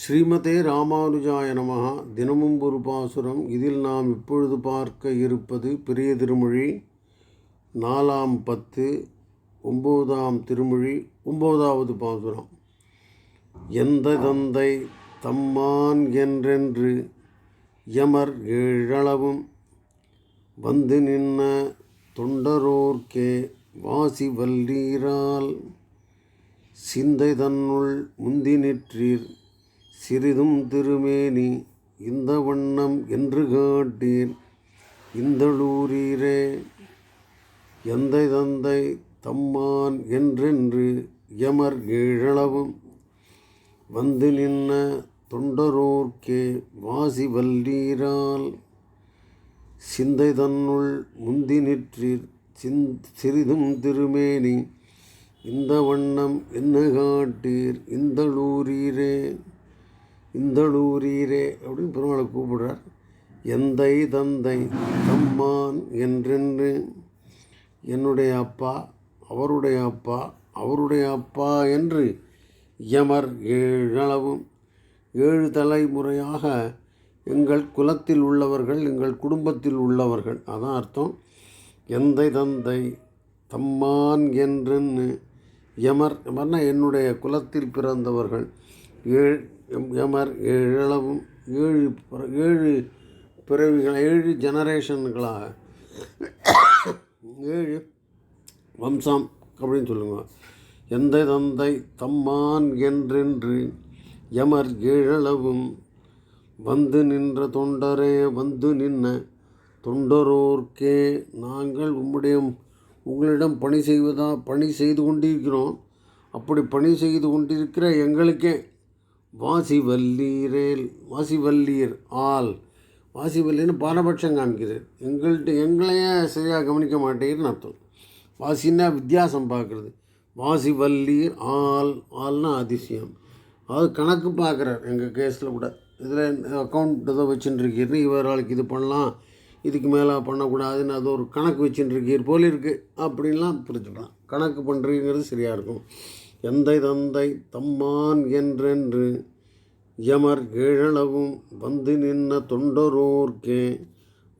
ஸ்ரீமதே ராமானுஜாய நமகா தினமும் ஒரு பாசுரம். இதில் நாம் இப்பொழுது பார்க்க இருப்பது பெரிய திருமொழி. நாலாம் பத்து ஒம்போதாம் திருமொழி ஒம்போதாவது பாசுரம். எந்த தந்தை தம்மான் என்றென்று யமர் ஏழளவும். வந்து நின்ன தொண்டரோர்க்கே வாசி வல்லீரால். சிந்தை தன்னுள் முந்தி நிற்றீர். சிறிதும் திருமேனி இந்த வண்ணம் என்று காட்டீர். இந்தளூரீரே எந்தை தந்தை தம்மான் என்றென்று யமர் ஏழளவும். வந்து நின்ன தொண்டரோர்க்கே வாசி வல்லீரால். சிந்தை தன்னுள் முந்தி நிற்றீர். சிந் சிறிதும் திருமேனி இந்த வண்ணம் என்ன காட்டீர்? இந்தளூரீரே. இந்தளூரீரே அப்படின்னு பெருமாளை கூப்பிடுறார். எந்தை தந்தை தம்மான் என்றென்று. என்னுடைய அப்பா அவருடைய அப்பா அவருடைய அப்பா என்று யமர் ஏழளவும். ஏழு தலைமுறையாக எங்கள் குலத்தில் உள்ளவர்கள் எங்கள் குடும்பத்தில் உள்ளவர்கள். அதான் அர்த்தம். எந்தை தந்தை தம்மான் என்றென்னு யமர் யமர்னா என்னுடைய குலத்தில் பிறந்தவர்கள். ஏழ் எம் ஏழளவும் ஏழு பிற- ஏழு பிறவிகள் ஏழு ஜெனரேஷன்களாக. ஏழு வம்சம் அப்படின்னு சொல்லுங்க. எந்த தந்தை தம்மான் என்றென்று எமர் ஏழளவும் வந்து நின்ற தொண்டரே வந்து நின்ன தொண்டரோர்க்கே நாங்கள் உம்முடைய உங்களிடம் பணி செய்வதா பணி செய்து கொண்டிருக்கிறோம். அப்படி பணி செய்து கொண்டிருக்கிற எங்களுக்கே வாசி வாசிவல்லீர் வாசி வாசிவல்லின்னு ஆள் வாசி பாரபட்சம் காண்கிறேன் எங்கள்கிட்ட எங்களையே சரியாக கவனிக்க மாட்டேன்னு அர்த்தம். வாசின்னா வித்தியாசம் பார்க்குறது. வாசி ஆல் ஆள் அதிசயம். அது கணக்கு பார்க்குறார். எங்கள் கேஸில் கூட. இதில் அக்கௌண்ட் ஏதோ வச்சுட்டுருக்கீர்னு இவர் ஆளுக்கு இது பண்ணலாம். இதுக்கு மேலே பண்ணக்கூடாதுன்னு அது ஒரு கணக்கு வச்சுட்டுருக்கீர் போல இருக்குது அப்படின்லாம் புரிஞ்சுக்கலாம். கணக்கு பண்ணுறீங்கிறது சரியாக இருக்கும். எந்தை தந்தை தம்மான் என்றென்று யமர் ஏழளவும் வந்து நின்ன தொண்டரோர்க்கே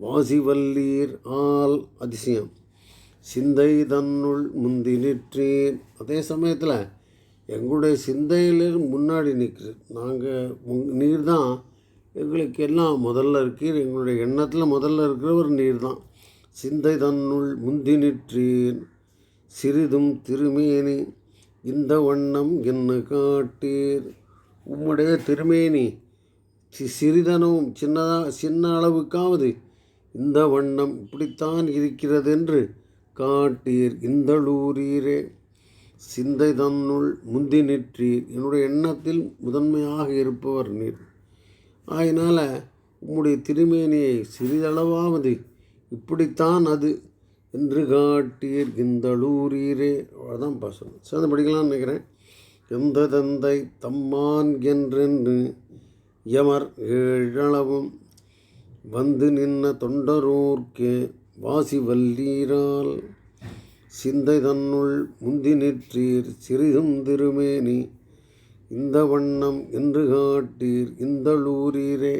வாசி வல்லீர் அதிசயம். சிந்தை தன்னுள் முந்தி நிற்றீர் அதே சமயத்தில் எங்களுடைய சிந்தையிலிருந்து முன்னாடி நிற்கிறீர் நாங்கள் நீர் தான் எங்களுக்கு எல்லாம் முதல்ல இருக்கீர். எங்களுடைய எண்ணத்தில் முதல்ல இருக்கிறவர் நீர் தான் சிந்தை தன்னுள் முந்தி நிற்றீர் சிறிதும் திருமேனி இந்த வண்ணம் என்ன காட்டீர்? உம்முடைய திருமேனி சி- சிறிதனவும் சின்னதாக சின்ன அளவுக்காவது இந்த வண்ணம் இப்படித்தான் இருக்கிறதென்று காட்டீர். இந்தளூரீரே சிந்தை தன்னுள் முந்தி நிற்றீர். என்னுடைய எண்ணத்தில் முதன்மையாக இருப்பவர் நீர். ஆயினால் உம்முடைய திருமேனியை சிறிதளவாவது இப்படித்தான் அது என்று காட்டீர். இந்தளூரீரே அவ்வளோதான் பாசனம் சேர்ந்து படிக்கலாம்னு நினைக்கிறேன். எந்த தந்தை தம்மான் என்றென்று யமர் ஏழளவும் வந்து நின்ன தொண்டரூர்க்கே வாசி வல்லீரால். சிந்தை தன்னுள் முந்தி நிற்றீர் சிறிதும் திருமேனி இந்த வண்ணம் என்று காட்டீர் இந்தளூரீரே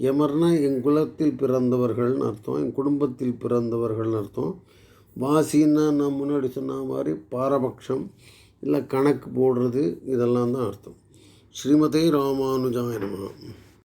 எமர்னா என் குலத்தில் பிறந்தவர்கள்னு அர்த்தம் என் குடும்பத்தில் பிறந்தவர்கள்னு அர்த்தம். வாசின்னா நான் முன்னாடி சொன்ன மாதிரி பாரபட்சம். இல்லை கணக்கு போடுறது இதெல்லாம் தான் அர்த்தம். ஸ்ரீமதே ராமானுஜாய நமஹ.